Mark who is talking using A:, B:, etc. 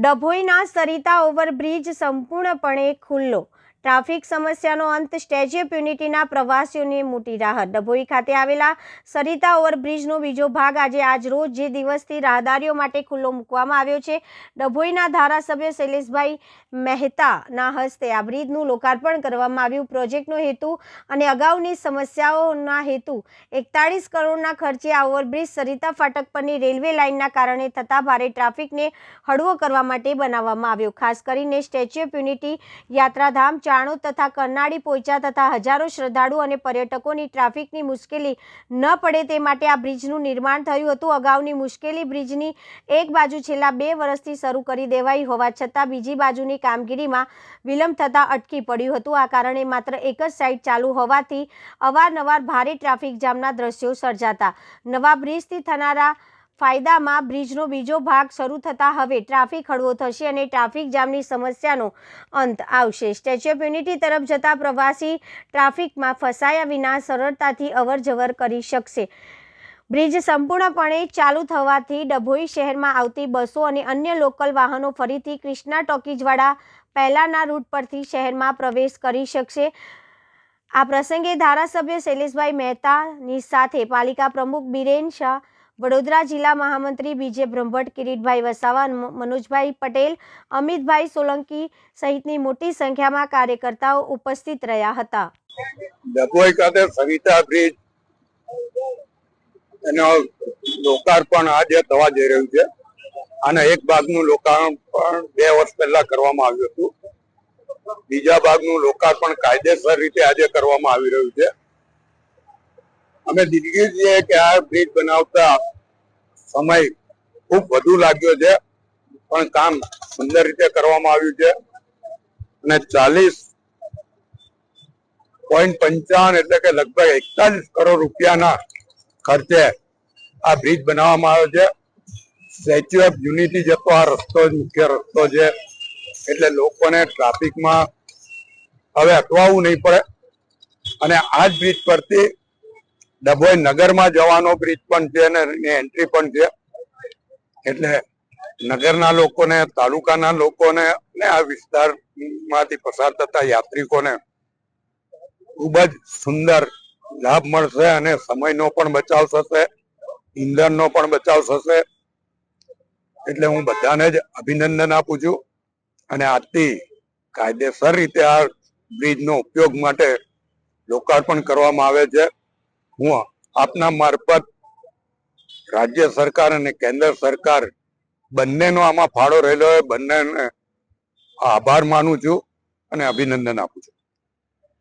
A: ડભોઈના Sarita overbridge સંપૂર્ણપણે ખુલ્લો traffic સમસ્યાનો અંત સ્ટેચ્યુ ઓફ યુનિટીના પ્રવાસીઓને મોટી રાહત. ડભોઈ ખાતે આવેલા સરિતા ઓવરબ્રિજનો બીજો ભાગ આજે આજ રોજ જે દિવસથી રાહદારીઓ માટે ખુલ્લો મૂકવામાં આવ્યો છે. ડભોઈના ધારાસભ્ય શૈલેષભાઈ મહેતાના હસ્તે આ બ્રિજનું લોકાર્પણ કરવામાં આવ્યું. પ્રોજેક્ટનો હેતુ અને અગાઉની સમસ્યાઓના હેતુ એકતાળીસ કરોડના ખર્ચે આ ઓવરબ્રિજ સરિતા ફાટક પરની રેલવે લાઇનના કારણે થતા ભારે ટ્રાફિકને હળવો કરવા માટે બનાવવામાં આવ્યો. ખાસ કરીને સ્ટેચ્યુ ઓફ યુનિટી યાત્રાધામ ચાણો તથા કરનાળી પોઈચા તથા હજારો શ્રદ્ધાળુ અને પર્યટકોની ટ્રાફિકની મુશ્કેલી ન પડે તે માટે આ બ્રિજનું નિર્માણ થયું હતું. અગાઉની મુશ્કેલી બ્રિજની એક બાજુ છેલ્લા બે વર્ષથી શરૂ કરી દેવાઈ હોવા છતાં બીજી બાજુની કામગીરીમાં વિલંબ થતાં અટકી પડ્યું હતું. આ કારણે માત્ર એક જ સાઇડ ચાલુ હોવાથી અવારનવાર ભારે ટ્રાફિક જામના દ્રશ્યો સર્જાતા. નવા બ્રિજથી થનારા ફાયદામાં બ્રિજનો બીજો ભાગ શરૂ થતાં હવે ટ્રાફિક હળવો થશે અને ટ્રાફિક જામની સમસ્યાનો અંત આવશે. સ્ટેચ્યુ ઓફ યુનિટી તરફ જતા પ્રવાસી ટ્રાફિકમાં ફસાયા વિના સરળતાથી અવરજવર કરી શકશે. બ્રિજ સંપૂર્ણપણે ચાલુ થવાથી ડભોઈ શહેરમાં આવતી બસો અને અન્ય લોકલ વાહનો ફરીથી ક્રિષ્ના ટોકીજવાળા પહેલાંના રૂટ પરથી શહેરમાં પ્રવેશ કરી શકશે. આ પ્રસંગે ધારાસભ્ય શૈલેષભાઈ મહેતાની સાથે પાલિકા પ્રમુખ બિરેન શાહ વડોદરા જિલ્લા મહામંત્રી બીજે બ્રહ્મભટ્ટ, કિરીટભાઈ વસાવા મનોજભાઈ પટેલ, અમિતભાઈ સોલંકી સહિતની મોટી સંખ્યામાં કાર્યકર્તાઓ ઉપસ્થિત રહ્યા હતા.
B: સવિતા બ્રિજ એનો લોકાર્પણ આજે થવા જઈ રહ્યું છે. અને એક ભાગનું લોકાર્પણ બે વર્ષ પહેલા કરવામાં આવ્યું હતું. બીજા ભાગનું લોકાર્પણ કાયદેસર રીતે આજે કરવામાં આવી રહ્યું છે. અમે દિલગીર છીએ કે આ બ્રિજ બનાવતા સમય ખૂબ વધુ લાગ્યો છે, પણ કામ સુંદર રીતે કરવામાં આવ્યું છે. અને ચાલીસ પોઈન્ટ પંચાવન એટલે કે લગભગ એકતાલીસ કરોડ રૂપિયાના ખર્ચે આ બ્રિજ બનાવવામાં આવ્યો છે. સ્ટેચ્યુ ઓફ યુનિટી જતો આ રસ્તો જ મુખ્ય રસ્તો છે, એટલે લોકોને ટ્રાફિકમાં હવે અટવાવું નહીં પડે. અને આ જ બ્રિજ પરથી ડભોઈ નગરમાં જવાનો બ્રિજ પણ છે અને એન્ટ્રી પણ છે. એટલે નગરના લોકોને, તાલુકાના લોકોને ને આ વિસ્તારમાંથી પસાર થતા યાત્રિકોને ખૂબ જ સુંદર લાભ મળશે અને સમયનો પણ બચાવ થશે, ઈંધણનો પણ બચાવ થશે. એટલે હું બધાને જ અભિનંદન આપું છું અને આજથી કાયદેસર રીતે આ બ્રિજનો ઉપયોગ માટે લોકાર્પણ કરવામાં આવે છે. હું આપના મારફત રાજ્ય સરકાર અને કેન્દ્ર સરકાર બંનેનો આમાં ફાળો રહેલો હોય, બંનેને આભાર માનું છું અને અભિનંદન આપું છું.